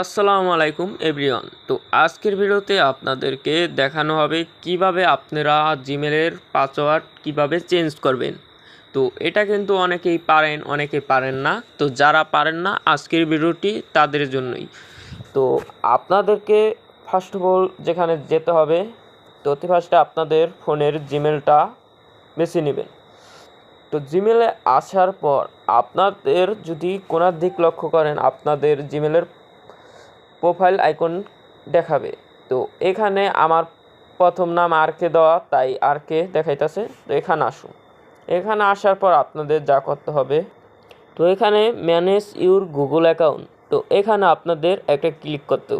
আসসালামু আলাইকুম, এভরিওয়ান। তো আজকের ভিডিওতে আপনাদেরকে দেখানো হবে কীভাবে আপনারা জিমেলের পাসওয়ার্ড কীভাবে চেঞ্জ করবেন। তো এটা কিন্তু অনেকেই পারেন, অনেকে পারেন না। তো যারা পারেন না, আজকের ভিডিওটি তাদের জন্যই। তো আপনাদেরকে ফার্স্ট অফ অল যেখানে যেতে হবে, তো অতি ফার্স্টে আপনাদের ফোনের জিমেলটা বেছে নেবেন। তো জিমেলে আসার পর আপনাদের যদি কোনার দিক লক্ষ্য করেন, আপনাদের জিমেলের প্রোফাইল আইকন দেখাবে। তো এখানে আমার প্রথম নাম আরকে দেওয়া, তাই আরকে দেখাইতেছে। তো এখানে আসুন। এখানে আসার পর আপনাদের যা করতে হবে, তো এখানে ম্যানেজ ইউর গুগল অ্যাকাউন্ট তো এখানে আপনাদের একটা ক্লিক করতে।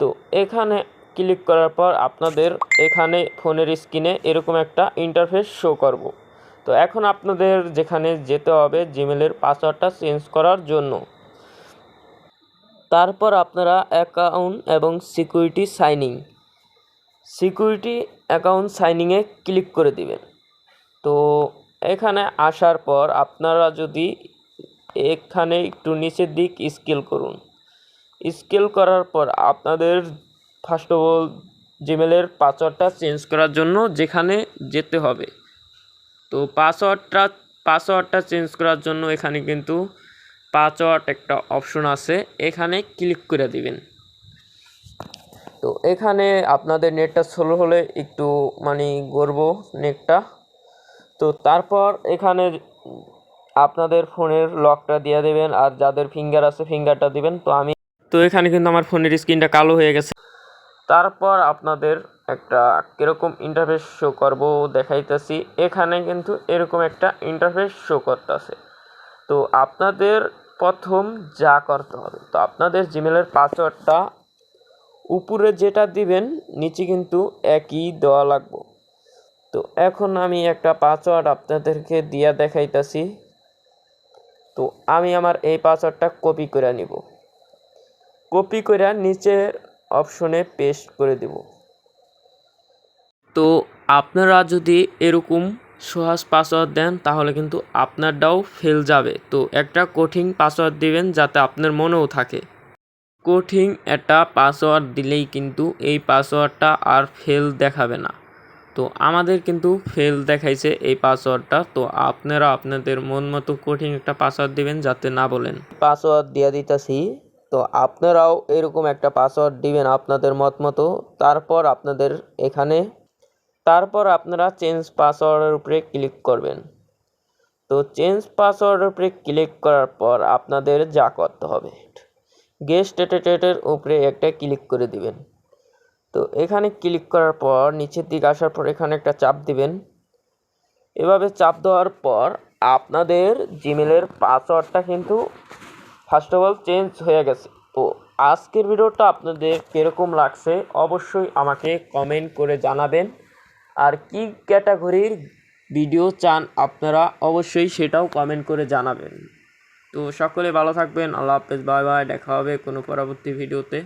তো এখানে ক্লিক করার পর আপনাদের এখানে ফোনের স্ক্রিনে এরকম একটা ইন্টারফেস শো করব। তো এখন আপনাদের যেখানে যেতে হবে জিমেলের পাসওয়ার্ডটা চেঞ্জ করার জন্য। তারপর আপনারা অ্যাকাউন্ট এবং সিকিউরিটি সাইনিং, সিকিউরিটি অ্যাকাউন্ট সাইনিংয়ে ক্লিক করে দিবেন। তো এখানে আসার পর আপনারা যদি এখানে একটু নিচের দিক স্কেল করুন। স্কেল করার পর আপনাদের ফার্স্ট অফ অল জিমেলের পাসওয়ার্ডটা চেঞ্জ করার জন্য যেখানে যেতে হবে। তো পাসওয়ার্ডটা পাসওয়ার্ডটা চেঞ্জ করার জন্য এখানে কিন্তু পাসওয়ার্ড একটা অপশন আছে, এখানে ক্লিক করে দিবেন। তো এখানে আপনাদের নেটটা স্লো হলে একটু মানে গড়ব নেটটা। তো তারপর এখানে আপনাদের ফোনের লকটা দিয়ে দেবেন আর যাদের ফিঙ্গার আছে ফিঙ্গারটা দিবেন। তো আমি তো এখানে কিন্তু আমার ফোনের স্ক্রিনটা কালো হয়ে গেছে। তারপর আপনাদের একটা কীরকম ইন্টারফেস শো করব দেখাইতেছি। এখানে কিন্তু এরকম একটা ইন্টারফেস শো করতেছে। তো আপনাদের প্রথম যা করতে হবে, তো আপনাদের জিমেলের পাসওয়ার্ডটা উপরে যেটা দিবেন, নিচে কিন্তু একই দেওয়া লাগবে। তো এখন আমি একটা পাসওয়ার্ড আপনাদেরকে দিয়া দেখাইতেছি। তো আমি আমার এই পাসওয়ার্ডটা কপি করে নিব। কপি করে নিচের অপশনে পেস্ট করে দেব। তো আপনারা যদি এরকম সহজ পাসওয়ার্ড দেন, তাহলে কিন্তু আপনারটাও ফেল যাবে। তো একটা কঠিন পাসওয়ার্ড দিবেন যাতে আপনার মনেও থাকে। কঠিন একটা পাসওয়ার্ড দিলেই কিন্তু এই পাসওয়ার্ডটা আর ফেল দেখাবে না। তো আমাদের কিন্তু ফেল দেখাইছে এই পাসওয়ার্ডটা তো আপনারা আপনাদের মন মতো কঠিন একটা পাসওয়ার্ড দিবেন যাতে না বলেন। পাসওয়ার্ড দিয়ে দিতেছি। তো আপনারাও এরকম একটা পাসওয়ার্ড দিবেন আপনাদের মত মতো। তারপর আপনাদের এখানে তারপর আপনারা চেঞ্জ পাসওয়ার্ডের উপরে ক্লিক করবেন। তো চেঞ্জ পাসওয়ার্ডের উপরে ক্লিক করার পর আপনাদের যা করতে হবে। গেস্ট টেটেটের উপরে একটা ক্লিক করে দিবেন। তো এখানে ক্লিক করার পর নিচের দিকে আসার পর এখানে একটা চাপ দিবেন। এভাবে চাপ দেওয়ার পর আপনাদের জিমেলের পাসওয়ার্ডটা কিন্তু ফার্স্ট অফ অল চেঞ্জ হয়ে গেছে। তো আজকের ভিডিওটা আপনাদের কীরকম লাগছে অবশ্যই আমাকে কমেন্ট করে জানাবেন। আর কি ক্যাটাগরির ভিডিও চান আপনারা অবশ্যই সেটাও কমেন্ট করে জানাবেন। তো সকলে ভালো থাকবেন, আল্লাহ হাফেজ, বাই বাই, দেখা হবে কোনো পরবর্তী ভিডিওতে।